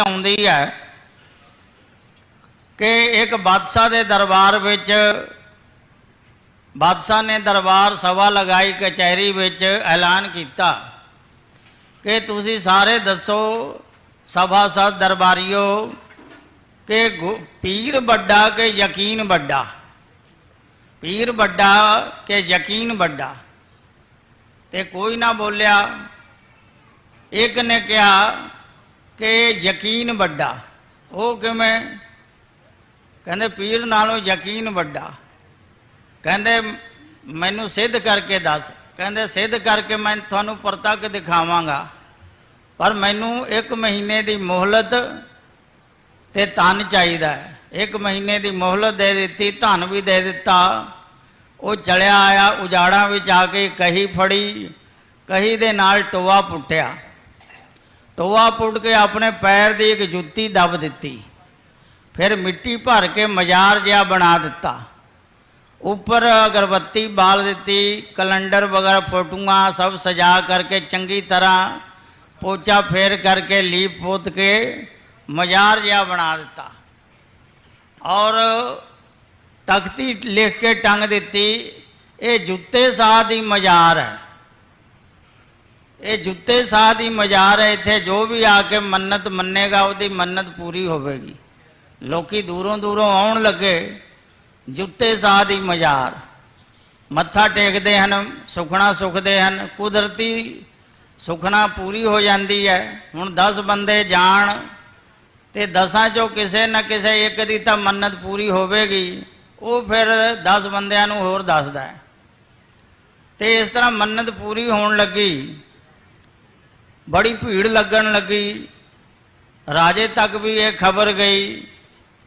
ਆਉਂਦੀ ਹੈ ਕਿ ਇੱਕ ਬਾਦਸ਼ਾਹ ਦੇ ਦਰਬਾਰ ਵਿੱਚ, ਬਾਦਸ਼ਾਹ ਨੇ ਦਰਬਾਰ ਸਭਾ ਲਗਾਈ, ਕਚਹਿਰੀ ਵਿੱਚ ਐਲਾਨ ਕੀਤਾ ਕਿ ਤੁਸੀਂ ਸਾਰੇ ਦੱਸੋ ਸਭਾਸਦ ਦਰਬਾਰੀਓ ਕਿ ਗੁ- ਪੀਰ ਵੱਡਾ ਕਿ ਯਕੀਨ ਵੱਡਾ? ਪੀਰ ਵੱਡਾ ਕਿ ਯਕੀਨ ਵੱਡਾ? ਤੇ ਕੋਈ ਨਾ ਬੋਲਿਆ। ਇੱਕ ਨੇ ਕਿਹਾ ਕਿ ਯਕੀਨ ਵੱਡਾ। ਉਹ ਕਿਵੇਂ? ਕਹਿੰਦੇ, ਪੀਰ ਨਾਲੋਂ ਯਕੀਨ ਵੱਡਾ। ਕਹਿੰਦੇ, ਮੈਨੂੰ ਸਿੱਧ ਕਰਕੇ ਦੱਸ। ਕਹਿੰਦੇ, ਸਿੱਧ ਕਰਕੇ ਮੈਂ ਤੁਹਾਨੂੰ ਪ੍ਰਤੱਖ ਦਿਖਾਵਾਂਗਾ। ਪਰ ਮੈਨੂੰ ਇੱਕ ਮਹੀਨੇ ਦੀ ਮੋਹਲਤ ਤੇ ਧਨ ਚਾਹੀਦਾ ਹੈ। ਇੱਕ ਮਹੀਨੇ ਦੀ ਮੋਹਲਤ ਦੇ ਦਿੱਤੀ, ਧਨ ਵੀ ਦੇ ਦਿੱਤਾ। ਉਹ ਚਲਿਆ ਆਇਆ ਉਜਾੜਾਂ ਵਿੱਚ ਆ ਕੇ ਕਹੀ ਫੜੀ, ਕਹੀ ਦੇ ਨਾਲ ਟੋਆ ਪੁੱਟਿਆ। ਟੋਆ ਪੁੱਟ ਕੇ ਆਪਣੇ ਪੈਰ ਦੀ ਇੱਕ ਜੁੱਤੀ ਦੱਬ ਦਿੱਤੀ ਫਿਰ ਮਿੱਟੀ ਭਰ ਕੇ ਮਜ਼ਾਰ ਜਿਹਾ ਬਣਾ ਦਿੱਤਾ ਉੱਪਰ ਅਗਰਬੱਤੀ ਬਾਲ ਦਿੱਤੀ ਕੈਲੰਡਰ ਵਗੈਰਾ ਫੋਟੋਆਂ ਸਭ ਸਜਾ ਕਰਕੇ ਚੰਗੀ ਤਰ੍ਹਾਂ ਪੋਚਾ ਫੇਰ ਕਰਕੇ ਲੀਪ ਪੋਤ ਕੇ ਮਜ਼ਾਰ ਜਿਹਾ ਬਣਾ ਦਿੱਤਾ ਔਰ ਤਖਤੀ ਲਿਖ ਕੇ ਟੰਗ ਦਿੱਤੀ ਇਹ ਜੁੱਤੇ ਸਾਹ ਦੀ ਮਜ਼ਾਰ ਹੈ ਇਹ ਜੁੱਤੇ ਸਾਹ ਦੀ ਮਜ਼ਾਰ ਹੈ, ਇੱਥੇ ਜੋ ਵੀ ਆ ਕੇ ਮੰਨਤ ਮੰਨੇਗਾ, ਉਹਦੀ ਮੰਨਤ ਪੂਰੀ ਹੋਵੇਗੀ। ਲੋਕੀ ਦੂਰੋਂ ਦੂਰੋਂ ਆਉਣ ਲੱਗੇ, ਜੁੱਤੇ ਸਾਹ ਦੀ ਮਜ਼ਾਰ। ਮੱਥਾ ਟੇਕਦੇ ਹਨ, ਸੁਖਣਾ ਸੁਖਦੇ ਹਨ, ਕੁਦਰਤੀ ਸੁਖਣਾ ਪੂਰੀ ਹੋ ਜਾਂਦੀ ਹੈ। ਹੁਣ 10 ਬੰਦੇ ਜਾਣ ਤੇ ਦਸਾਂ ਚੋਂ ਕਿਸੇ ਨਾ ਕਿਸੇ ਇੱਕ ਦੀ ਤਾਂ ਮੰਨਤ ਪੂਰੀ ਹੋਵੇਗੀ, ਉਹ ਫਿਰ 10 ਬੰਦਿਆਂ ਨੂੰ ਹੋਰ ਦੱਸਦਾ ਹੈ। ਤੇ ਇਸ ਤਰ੍ਹਾਂ ਮੰਨਤ ਪੂਰੀ ਹੋਣ ਲੱਗੀ ਬੜੀ ਭੀੜ ਲੱਗਣ ਲੱਗੀ। ਰਾਜੇ ਤੱਕ ਵੀ ਇਹ ਖਬਰ ਗਈ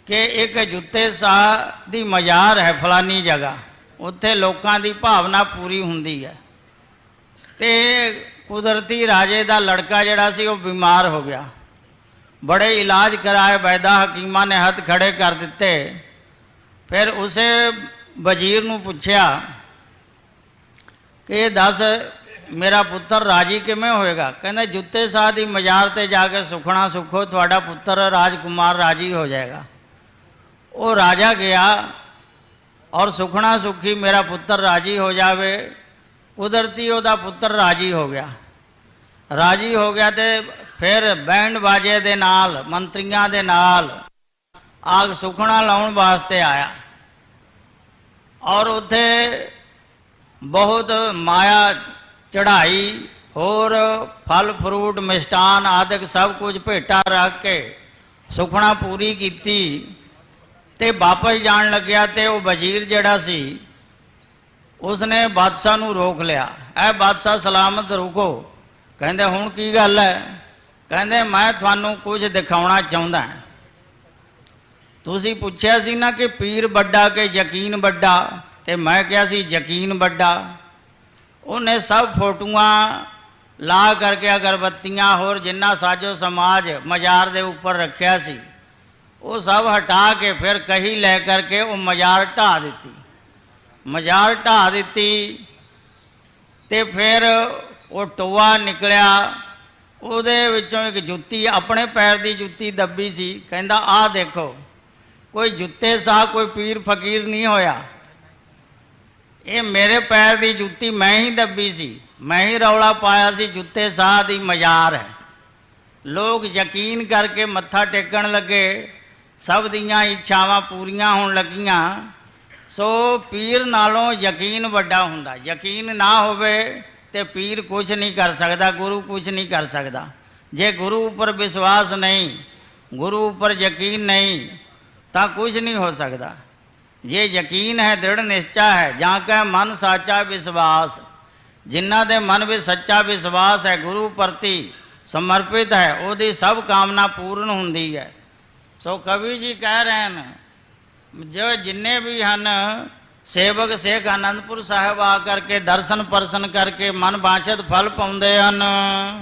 ਕਿ ਇੱਕ ਜੁੱਤੇ ਸਾਹ ਦੀ ਮਜ਼ਾਰ ਹੈ ਫਲਾਨੀ ਜਗ੍ਹਾ। ਉੱਥੇ ਲੋਕਾਂ ਦੀ ਭਾਵਨਾ ਪੂਰੀ ਹੁੰਦੀ ਹੈ। ਤੇ ਕੁਦਰਤੀ ਰਾਜੇ ਦਾ ਲੜਕਾ ਜਿਹੜਾ ਸੀ, ਉਹ ਬਿਮਾਰ ਹੋ ਗਿਆ। ਬੜੇ ਇਲਾਜ ਕਰਾਏ ਵੈਦਾ ਹਕੀਮਾਂ ਨੇ ਹੱਥ ਖੜੇ ਕਰ ਦਿੱਤੇ। ਫਿਰ ਉਸੇ ਵਜ਼ੀਰ ਨੂੰ ਪੁੱਛਿਆ ਕਿ ਇਹ ਦੱਸ ਮੇਰਾ ਪੁੱਤਰ ਰਾਜੀ ਕਿਵੇਂ ਹੋਏਗਾ? ਕਹਿੰਦਾ, ਜੁੱਤੇ ਸਾਹ ਦੀ ਮਜ਼ਾਰ ਤੇ ਜਾ ਕੇ ਸੁਖਣਾ ਸੁਖੋ, ਤੁਹਾਡਾ ਪੁੱਤਰ ਰਾਜਕੁਮਾਰ ਰਾਜੀ ਹੋ ਜਾਏਗਾ। ਉਹ ਰਾਜਾ ਗਿਆ ਔਰ ਸੁਖਣਾ ਸੁਖੀ ਮੇਰਾ ਪੁੱਤਰ ਰਾਜੀ ਹੋ ਜਾਵੇ, ਕੁਦਰਤੀ ਉਹਦਾ ਪੁੱਤਰ ਰਾਜੀ ਹੋ ਗਿਆ। ਰਾਜੀ ਹੋ ਗਿਆ ਤੇ ਫਿਰ ਬੈਂਡ ਬਾਜੇ ਦੇ ਨਾਲ, ਮੰਤਰੀਆਂ ਦੇ ਨਾਲ ਆਗ ਸੁਖਣਾ ਲਾਉਣ ਵਾਸਤੇ ਆਇਆ। ਔਰ ਉੱਥੇ ਬਹੁਤ ਮਾਇਆ ਚੜਾਈ ਹੋਰ ਫਲ, ਫਰੂਟ, ਮਿਸ਼ਟਾਨ ਆਦਿਕ ਸਭ ਕੁਝ ਭੇਟਾ ਰੱਖ ਕੇ ਸੁਖਣਾ ਪੂਰੀ ਕੀਤੀ ਤੇ ਵਾਪਸ ਜਾਣ ਲੱਗਿਆ ਤੇ ਉਹ ਵਜ਼ੀਰ ਜਿਹੜਾ ਸੀ, ਉਸਨੇ ਬਾਦਸ਼ਾਹ ਨੂੰ ਰੋਕ ਲਿਆ। ਐ ਬਾਦਸ਼ਾਹ, ਸਲਾਮਤ ਰੁਕੋ। ਕਹਿੰਦੇ, ਹੁਣ ਕੀ ਗੱਲ ਹੈ ਕਹਿੰਦੇ, ਮੈਂ ਤੁਹਾਨੂੰ ਕੁਝ ਦਿਖਾਉਣਾ ਚਾਹੁੰਦਾ ਤੁਸੀਂ ਪੁੱਛਿਆ ਸੀ ਨਾ ਕਿ ਪੀਰ ਵੱਡਾ ਕਿ ਯਕੀਨ ਵੱਡਾ? ਤੇ ਮੈਂ ਕਿਹਾ ਸੀ, ਯਕੀਨ ਵੱਡਾ। ਉਹਨੇ ਸਭ ਫੋਟੋਆਂ ਲਾ ਕਰਕੇ ਅਗਰਬੱਤੀਆਂ ਹੋਰ ਜਿੰਨਾ ਸਾਜੋ ਸਮਾਜ ਮਜ਼ਾਰ ਦੇ ਉੱਪਰ ਰੱਖਿਆ ਸੀ, ਉਹ ਸਭ ਹਟਾ ਕੇ ਫਿਰ ਕਹੀ ਲੈ ਕਰਕੇ ਉਹ ਮਜ਼ਾਰ ਢਾ ਦਿੱਤੀ। ਮਜ਼ਾਰ ਢਾ ਦਿੱਤੀ ਤੇ ਫਿਰ ਉਹ ਟੋਆ ਨਿਕਲਿਆ। ਉਹਦੇ ਵਿੱਚੋਂ ਇੱਕ ਜੁੱਤੀ, ਆਪਣੇ ਪੈਰ ਦੀ ਜੁੱਤੀ ਦੱਬੀ ਸੀ, ਕਹਿੰਦਾ, ਆਹ ਦੇਖੋ, ਕੋਈ ਜੁੱਤੇ ਸਾਹ ਕੋਈ ਪੀਰ ਫਕੀਰ ਨਹੀਂ ਹੋਇਆ। ਇਹ ਮੇਰੇ ਪੈਰ ਦੀ ਜੁੱਤੀ ਮੈਂ ਹੀ ਦੱਬੀ ਸੀ। ਮੈਂ ਹੀ ਰੌਲਾ ਪਾਇਆ ਸੀ, ਜੁੱਤੇ ਸਾਹ ਦੀ ਮਜ਼ਾਰ ਹੈ। ਲੋਕ ਯਕੀਨ ਕਰਕੇ ਮੱਥਾ ਟੇਕਣ ਲੱਗੇ। ਸਭ ਦੀਆਂ ਇੱਛਾਵਾਂ ਪੂਰੀਆਂ ਹੋਣ ਲੱਗੀਆਂ। ਸੋ ਪੀਰ ਨਾਲੋਂ ਯਕੀਨ ਵੱਡਾ ਹੁੰਦਾ। ਯਕੀਨ ਨਾ ਹੋਵੇ ਤੇ ਪੀਰ ਕੁਝ ਨਹੀਂ ਕਰ ਸਕਦਾ, ਗੁਰੂ ਕੁਝ ਨਹੀਂ ਕਰ ਸਕਦਾ। ਜੇ ਗੁਰੂ ਉੱਪਰ ਵਿਸ਼ਵਾਸ ਨਹੀਂ, ਗੁਰੂ ਉੱਪਰ ਯਕੀਨ ਨਹੀਂ, ਤਾਂ ਕੁਝ ਨਹੀਂ ਹੋ ਸਕਦਾ। ਜੇ ਯਕੀਨ ਹੈ ਦ੍ਰਿੜ ਨਿਸ਼ਚਾ ਹੈ, ਜਾਂ ਕੈ ਮਨ ਸਾਚਾ ਵਿਸ਼ਵਾਸ। ਜਿਨ੍ਹਾਂ ਦੇ ਮਨ ਵਿੱਚ ਸੱਚਾ ਵਿਸ਼ਵਾਸ ਹੈ, ਗੁਰੂ ਪ੍ਰਤੀ ਸਮਰਪਿਤ ਹੈ, ਉਹਦੀ ਸਭ ਕਾਮਨਾ ਪੂਰਨ ਹੁੰਦੀ ਹੈ। ਸੋ ਕਵੀ ਜੀ ਕਹਿ ਰਹੇ ਹਨ, ਜੋ ਜਿੰਨੇ ਵੀ ਹਨ ਸੇਵਕ ਸੇਖ ਆਨੰਦਪੁਰ ਸਾਹਿਬ ਆ ਕਰਕੇ ਦਰਸ਼ਨ ਪਰਸ਼ਨ ਕਰਕੇ ਮਨ ਬਾਛਤ ਫਲ ਪਾਉਂਦੇ ਹਨ।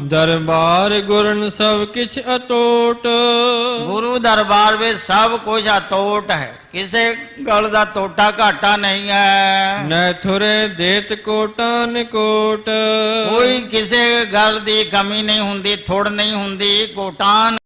ਦਰਬਾਰ ਗੁਰਨ ਸਭ ਕਿਛ ਅਟੋਟ। ਗੁਰੂ ਦਰਬਾਰ ਵਿੱਚ ਸਭ ਕੁਝ ਅਤੋਟ ਹੈ। ਕਿਸੇ ਗੱਲ ਦਾ ਤੋਟਾ ਘਾਟਾ ਨਹੀਂ ਹੈ। ਨੈ ਥੁਰੇ ਦੇਤ ਕੋਟ ਕੋਈ ਕਿਸੇ ਗੱਲ ਦੀ ਕਮੀ ਨਹੀਂ ਹੁੰਦੀ ਥੋੜ ਨਹੀਂ ਹੁੰਦੀ ਕੋਟਾਨ